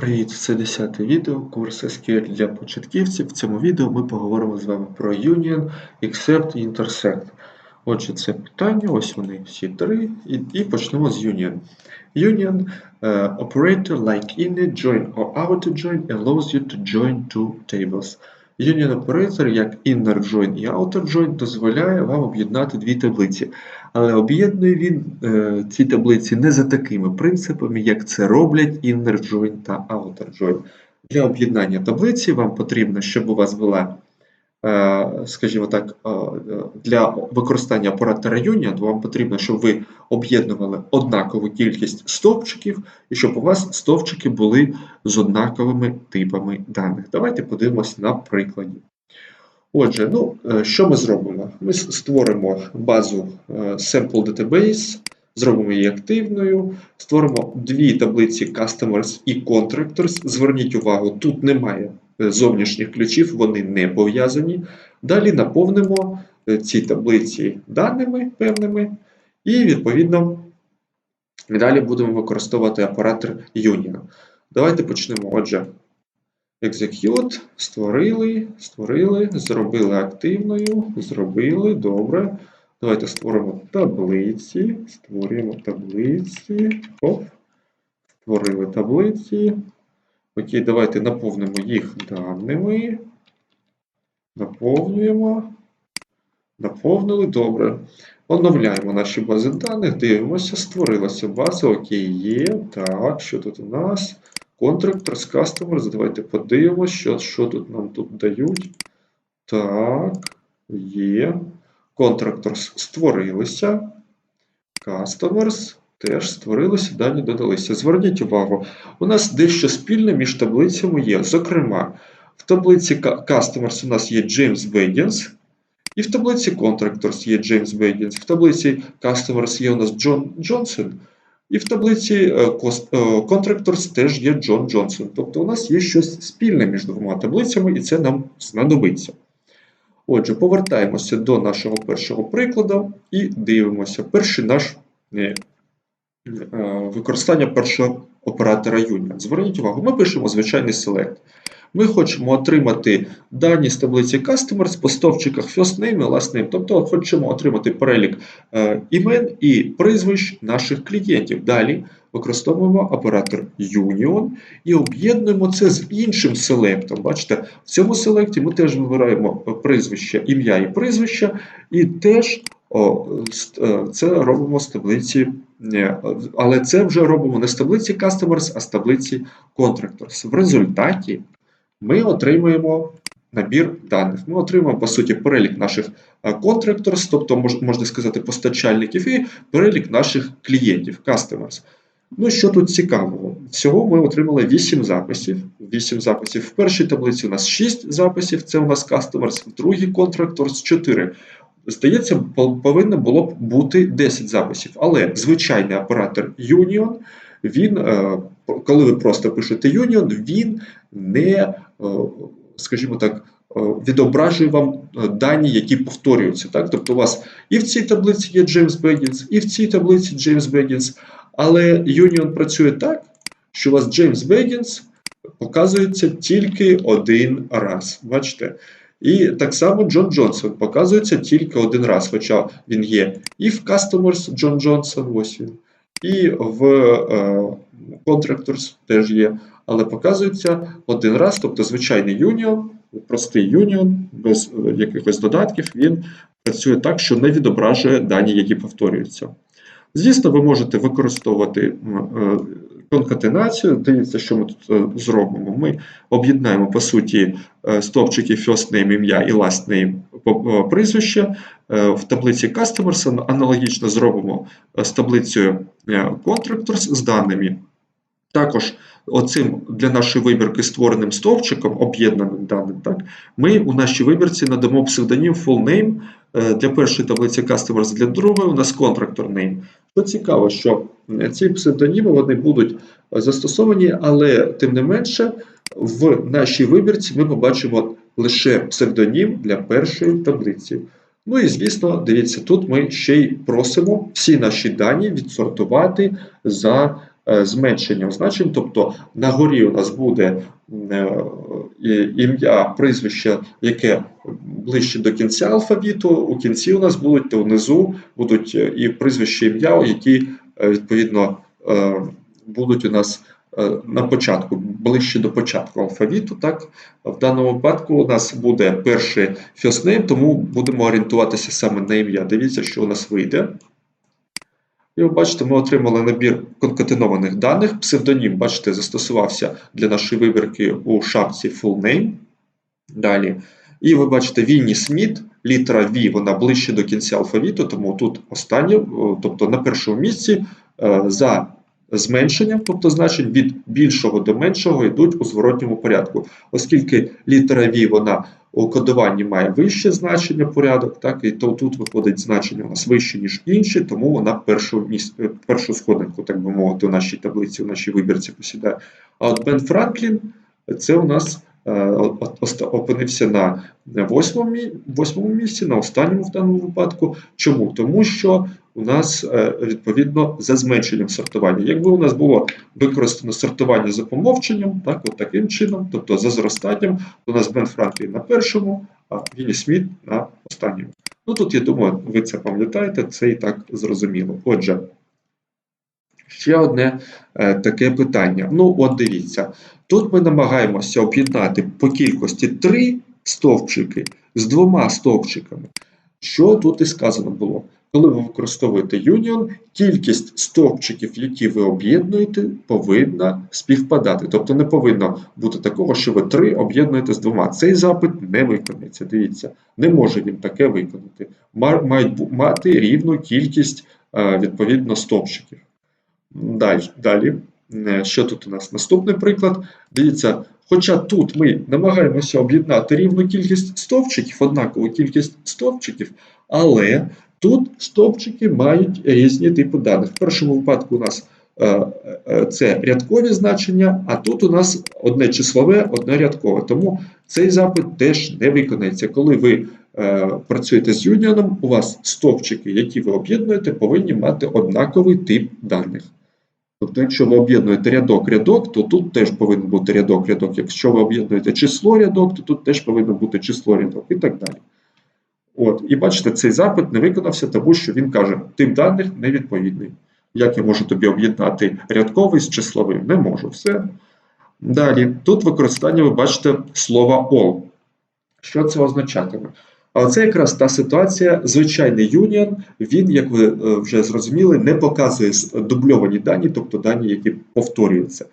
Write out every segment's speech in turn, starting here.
Привіт, це 10 відео курсу SQL для початківців. В цьому відео ми поговоримо з вами про Union, Except і Intersect. Отже, це питання, ось вони всі три, і, і почнемо з Union. Union uh, operator like init, join or outer join allows you to join two tables. Union оператор, як inner join і outer join, дозволяє вам об'єднати дві таблиці. Але об'єднує він е, ці таблиці не за такими принципами, як це роблять inner та outer. Для об'єднання таблиці вам потрібно, щоб у вас була, е, скажімо так, е, для використання оператора Union, вам потрібно, щоб ви об'єднували однакову кількість стовпчиків і щоб у вас стовпчики були з однаковими типами даних. Давайте подивимося на прикладі. Отже, ну, е, що ми зробимо? Ми створимо базу е, Sample Database, зробимо її активною, створимо дві таблиці Customers і Contractors. Зверніть увагу, тут немає е, зовнішніх ключів, вони не пов'язані. Далі наповнимо ці таблиці даними певними, і, відповідно, далі будемо використовувати оператор Union. Давайте почнемо. Отже, Execute, створили, створили, зробили активною, зробили, добре. Давайте створимо таблиці, створюємо таблиці, оп, створили таблиці. Окей, давайте наповнимо їх даними. Наповнюємо. Наповнили, добре. Оновляємо наші бази даних, дивимося, створилася база, окей, є. Так, що тут у нас? Contractors, Customers, давайте подивимося, що, що тут нам тут дають. Так, є. Contractors створилися. Customers теж створилися, дані додалися. Зверніть увагу, у нас дещо спільне між таблицями є. Зокрема, в таблиці Customers у нас є James Baggins, і в таблиці Contractors є James Baggins, в таблиці Customers є у нас Джон Джонсон, і в таблиці е, е, Contractors теж є Джон Джонсон. Тобто у нас є щось спільне між двома таблицями, і це нам знадобиться. Отже, повертаємося до нашого першого прикладу і дивимося. Перший наш е, е, використання першого оператора Union. Зверніть увагу, ми пишемо звичайний select. Ми хочемо отримати дані з таблиці Customers по стовпчиках first name і last name. Тобто хочемо отримати перелік е, імен і прізвищ наших клієнтів. Далі використовуємо оператор Union і об'єднуємо це з іншим селектом. Бачите, в цьому селекті ми теж вибираємо е, прізвище, ім'я і прізвище, і теж о, е, це робимо з таблиці, але це вже робимо не з таблиці Customers, а з таблиці Contractors. В результаті ми отримуємо набір даних. Ми отримуємо, по суті, перелік наших contractors, тобто можна сказати, постачальників, і перелік наших клієнтів, customers. Ну, що тут цікавого? Всього ми отримали 8 записів. 8 записів. В першій таблиці у нас 6 записів, це у нас customers, в другій contractors 4. Здається, повинно було б бути 10 записів. Але звичайний оператор Union, він, е, коли ви просто пишете Union, він не, скажімо так, е, відображує вам е, дані, які повторюються. Так? Тобто у вас і в цій таблиці є Джеймс Бегінс, і в цій таблиці Джеймс Бегінс, але Union працює так, що у вас Джеймс Бегінс показується тільки один раз. Бачите? І так само Джон Джонсон показується тільки один раз, хоча він є і в Customers Джон Джонсон, ось він, і в е, Contractors теж є, але показується один раз, тобто звичайний Union, простий Union, без е, якихось додатків, він працює так, що не відображує дані, які повторюються. Звісно, ви можете використовувати е, конкатенацію. Дивіться, що ми тут е, зробимо. Ми об'єднаємо, по суті, стовпчики first name, ім'я і last name прізвище. В таблиці Customers аналогічно зробимо з таблицею Contractors з даними. Також оцим для нашої вибірки створеним стовпчиком, об'єднаним даним, так, ми у нашій вибірці надамо псевдонім full name е, для першої таблиці Customers, для другої у нас Contractor name. Що цікаво, що е, ці псевдоніми вони будуть е, застосовані, але тим не менше в нашій вибірці ми побачимо лише псевдонім для першої таблиці. Ну і звісно, дивіться, тут ми ще й просимо всі наші дані відсортувати за зменшенням значень, тобто на горі у нас буде е, ім'я, прізвище, яке ближче до кінця алфавіту, у кінці у нас будуть, то внизу будуть е, і прізвище ім'я, які е, відповідно е, будуть у нас е, на початку, ближче до початку алфавіту. Так? В даному випадку у нас буде перший first тому будемо орієнтуватися саме на ім'я. Дивіться, що у нас вийде. І ви бачите, ми отримали набір конкатенованих даних. Псевдонім, бачите, застосувався для нашої вибірки у шапці full name. Далі. І ви бачите, Вінні Сміт, літера V, вона ближче до кінця алфавіту, тому тут останнє, тобто на першому місці е, за зменшенням, тобто значень від більшого до меншого йдуть у зворотньому порядку. Оскільки літера V, вона у кодуванні має вище значення порядок, так, і то тут виходить значення у нас вище, ніж інші, тому вона першу, міс... е, першу сходинку, так би мовити, у нашій таблиці, у нашій вибірці посідає. А от Бен Франклін це у нас е, опинився на восьмому місці, на останньому в даному випадку. Чому? Тому що у нас е, відповідно за зменшенням сортування. Якби у нас було використано сортування за помовченням, так, от таким чином, тобто за зростанням, то у нас Бен Франклін на першому, а Віллі Сміт на останньому. Ну тут, я думаю, ви це пам'ятаєте, це і так зрозуміло. Отже, ще одне е, таке питання. Ну, от дивіться, тут ми намагаємося об'єднати по кількості три стовпчики з двома стовпчиками. Що тут і сказано було? Коли ви використовуєте union, кількість стовпчиків, які ви об'єднуєте, повинна співпадати. Тобто не повинно бути такого, що ви три об'єднуєте з двома. Цей запит не виконається. Дивіться, не може він таке виконати. Мають мати рівну кількість е, відповідно стовпчиків. Далі. Е, Що тут у нас? Наступний приклад. Дивіться, хоча тут ми намагаємося об'єднати рівну кількість стовпчиків, однакову кількість стовпчиків, але тут стовпчики мають різні типи даних. В першому випадку у нас е, е, це рядкові значення, а тут у нас одне числове, одне рядкове. Тому цей запит теж не виконається. Коли ви е, працюєте з юніоном, у вас стовпчики, які ви об'єднуєте, повинні мати однаковий тип даних. Тобто, якщо ви об'єднуєте рядок-рядок, то тут теж повинен бути рядок-рядок. Якщо ви об'єднуєте число-рядок, то тут теж повинно бути число-рядок і так далі. От, і бачите, цей запит не виконався, тому що він каже, тип даних невідповідний. Як я можу тобі об'єднати рядковий з числовим? Не можу. Все. Далі, тут використання, ви бачите, слова all. Що це означатиме? А це якраз та ситуація, звичайний юніон, він, як ви е, вже зрозуміли, не показує дубльовані дані, тобто дані, які повторюються.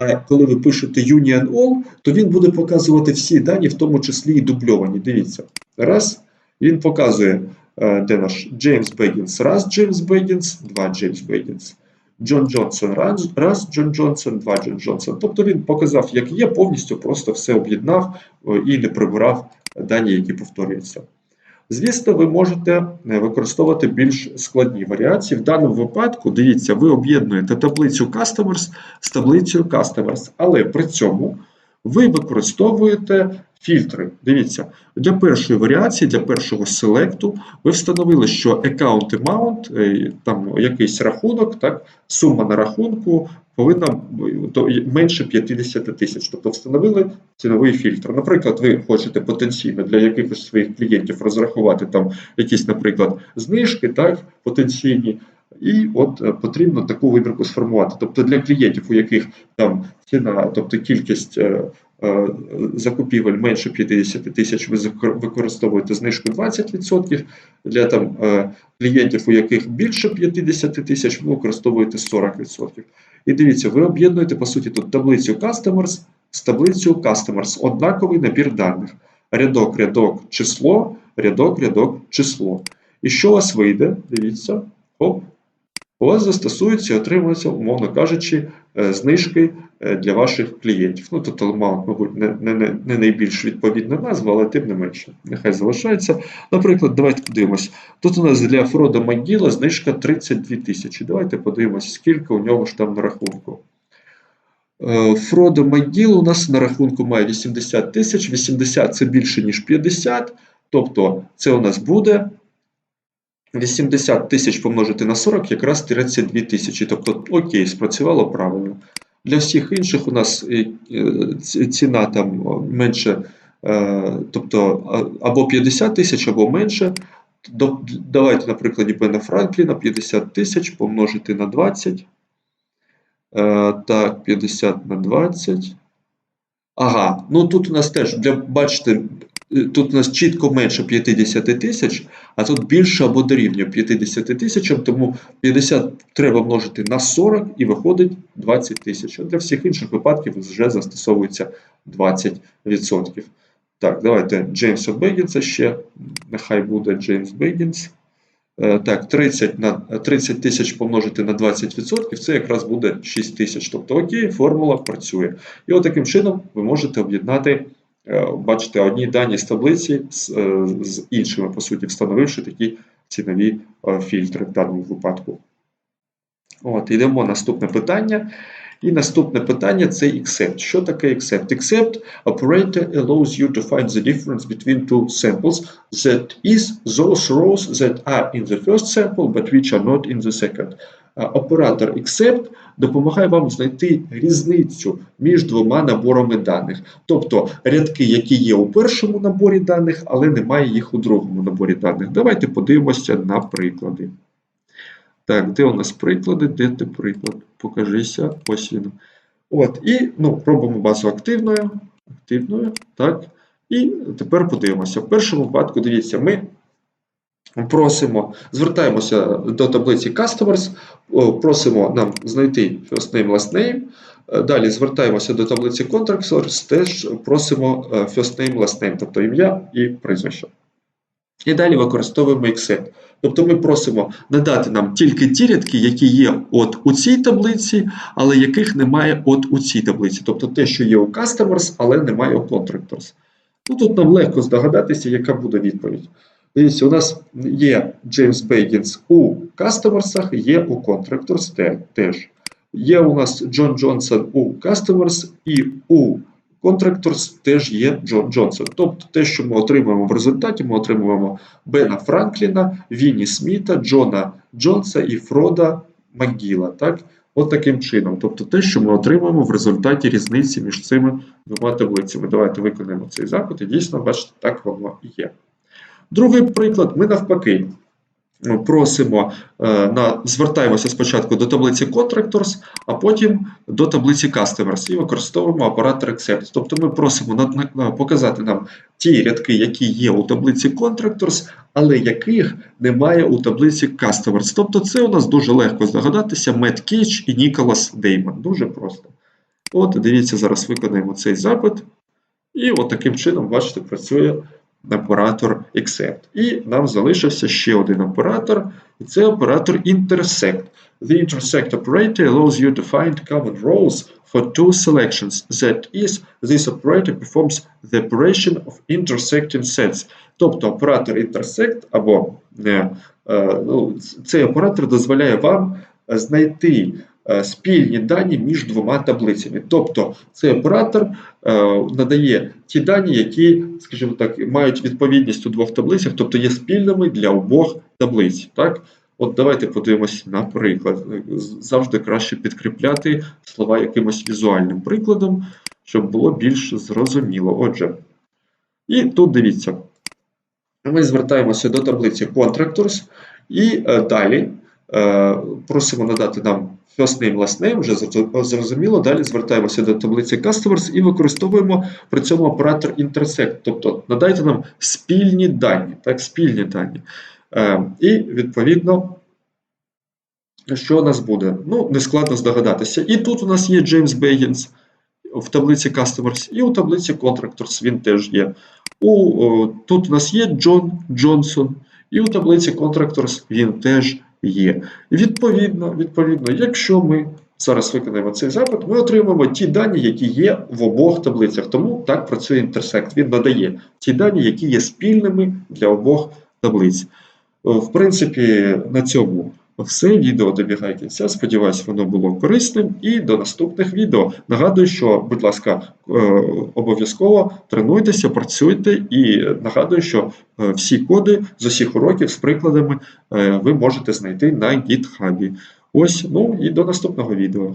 А коли ви пишете Union All, то він буде показувати всі дані, в тому числі і дубльовані. Дивіться. Раз, він показує, е, де наш Джеймс Бегінс, раз Джеймс Бегінс, два Джеймс Бегінс. Джон Джонсон, раз, раз Джон Джонсон, два Джон Джонсон. Тобто він показав, як є, повністю просто все об'єднав е, і не прибирав дані, які повторюються. Звісно, ви можете е, використовувати більш складні варіації. В даному випадку, дивіться, ви об'єднуєте таблицю Customers з таблицею Customers, але при цьому ви використовуєте фільтри. Дивіться, для першої варіації, для першого селекту, ви встановили, що account amount, е, там якийсь рахунок, так, сума на рахунку повинна менше 50 тисяч. Тобто встановили ціновий фільтр. Наприклад, ви хочете потенційно для якихось своїх клієнтів розрахувати там якісь, наприклад, знижки, так, потенційні. І от е, потрібно таку вибірку сформувати. Тобто для клієнтів, у яких там ціна, тобто кількість е, е, закупівель менше 50 тисяч, ви використовуєте знижку 20%. Для там клієнтів, у яких більше 50 тисяч, ви використовуєте 40%. І дивіться, ви об'єднуєте по суті тут таблицю Customers з таблицею Customers, однаковий набір даних. Рядок, рядок, число, рядок, рядок, число. І що у вас вийде? Дивіться, оп, у вас застосуються і отримуються, умовно кажучи, е, знижки е, для ваших клієнтів. Ну, тобто, мабуть, не, не, не, найбільш відповідна назва, але тим не менше. Нехай залишається. Наприклад, давайте подивимось. Тут у нас для Фрода Магіла знижка 32 тисячі. Давайте подивимось, скільки у нього ж там на рахунку. Е, Фродо Магіл у нас на рахунку має 80 тисяч, 80 це більше, ніж 50, тобто це у нас буде 80 тисяч помножити на 40 якраз 32 тисячі. Тобто, окей, спрацювало правильно. Для всіх інших у нас е, е, ці- ціна там менше, е, тобто або 50 тисяч, або менше. Давайте на прикладі Бена Франкліна 50 тисяч помножити на 20. Е, Так, 50 на 20. Ага, ну тут у нас теж, для, бачите, е, тут у нас чітко менше 50 тисяч, а тут більше або дорівнює 50 тисячам, тому 50 треба множити на 40 і виходить 20 тисяч. Для всіх інших випадків вже застосовується 20%. Так, давайте Джеймса Бегінса ще, нехай буде Джеймс Бегінс. Е, Так, 30 на 30 тисяч помножити на 20%, це якраз буде 6 тисяч. Тобто, окей, формула працює. І от таким чином ви можете об'єднати, е, бачите, одні дані з таблиці з, е, з іншими, по суті, встановивши такі цінові е, фільтри в даному випадку. От, йдемо наступне питання. І наступне питання це accept. Що таке accept? Accept operator allows you to find the difference between two samples that is those rows that are in the first sample but which are not in the second. Оператор accept допомагає вам знайти різницю між двома наборами даних. Тобто рядки, які є у першому наборі даних, але немає їх у другому наборі даних. Давайте подивимося на приклади. Так, де у нас приклади? Де ти приклад? Покажися. Ось він. От, і ну, робимо базу активною. Активною. Так. І тепер подивимося. В першому випадку, дивіться, ми просимо, звертаємося до таблиці Customers, просимо нам знайти first name, last name. Далі звертаємося до таблиці Contract Source, теж просимо е, first name, last name, тобто ім'я і прізвище. І далі використовуємо accept. Тобто ми просимо надати нам тільки ті рядки, які є от у цій таблиці, але яких немає от у цій таблиці. Тобто те, що є у Customers, але немає у Contractors. Ну, тут нам легко здогадатися, яка буде відповідь. Дивіться, у нас є Джеймс Бейгінс у Customers, є у Contractors теж. Є у нас Джон Джонсон у Customers і у Contractors теж є Джон Джонсон. Тобто те, що ми отримуємо в результаті, ми отримуємо Бена Франкліна, Вінні Сміта, Джона Джонса і Фрода Макгіла. Так? От таким чином. Тобто те, що ми отримуємо в результаті різниці між цими двома таблицями. Давайте виконаємо цей запит, і дійсно, бачите, так воно і є. Другий приклад, ми навпаки просимо, е, на, звертаємося спочатку до таблиці Contractors, а потім до таблиці Customers і використовуємо оператор Accept. Тобто ми просимо на, показати нам ті рядки, які є у таблиці Contractors, але яких немає у таблиці Customers. Тобто це у нас дуже легко здогадатися Мет Кейдж і Ніколас Деймон. Дуже просто. От, дивіться, зараз виконаємо цей запит. І от таким чином, бачите, працює оператор accept. І нам залишився ще один оператор, і це оператор intersect. The intersect operator allows you to find common rows for two selections. That is, this operator performs the operation of intersecting sets. Тобто оператор intersect або е, е, ну, цей оператор дозволяє вам е, знайти е, спільні дані між двома таблицями. Тобто цей оператор е, надає ті дані, які, скажімо так, мають відповідність у двох таблицях, тобто є спільними для обох таблиць. Так? От давайте подивимось на приклад. Завжди краще підкріпляти слова якимось візуальним прикладом, щоб було більш зрозуміло. Отже, і тут дивіться. Ми звертаємося до таблиці Contractors і е, далі е, просимо надати нам last name, вже зрозуміло. Далі звертаємося до таблиці Customers і використовуємо при цьому оператор intersect, тобто надайте нам спільні дані, так, спільні дані. Е, і відповідно, що у нас буде? Ну, нескладно здогадатися. І тут у нас є Джеймс Бейгінс в таблиці Customers, і у таблиці Contractors він теж є. У, о, тут у нас є Джон Джонсон, і у таблиці Contractors він теж є. Відповідно, відповідно, якщо ми зараз виконаємо цей запит, ми отримаємо ті дані, які є в обох таблицях. Тому так працює інтерсект. Він надає ті дані, які є спільними для обох таблиць. В принципі, на цьому Все, відео добігає кінця. Сподіваюсь, воно було корисним. І до наступних відео. Нагадую, що, будь ласка, е, обов'язково тренуйтеся, працюйте і нагадую, що е, всі коди з усіх уроків з прикладами е, ви можете знайти на GitHub. Ось, ну і до наступного відео.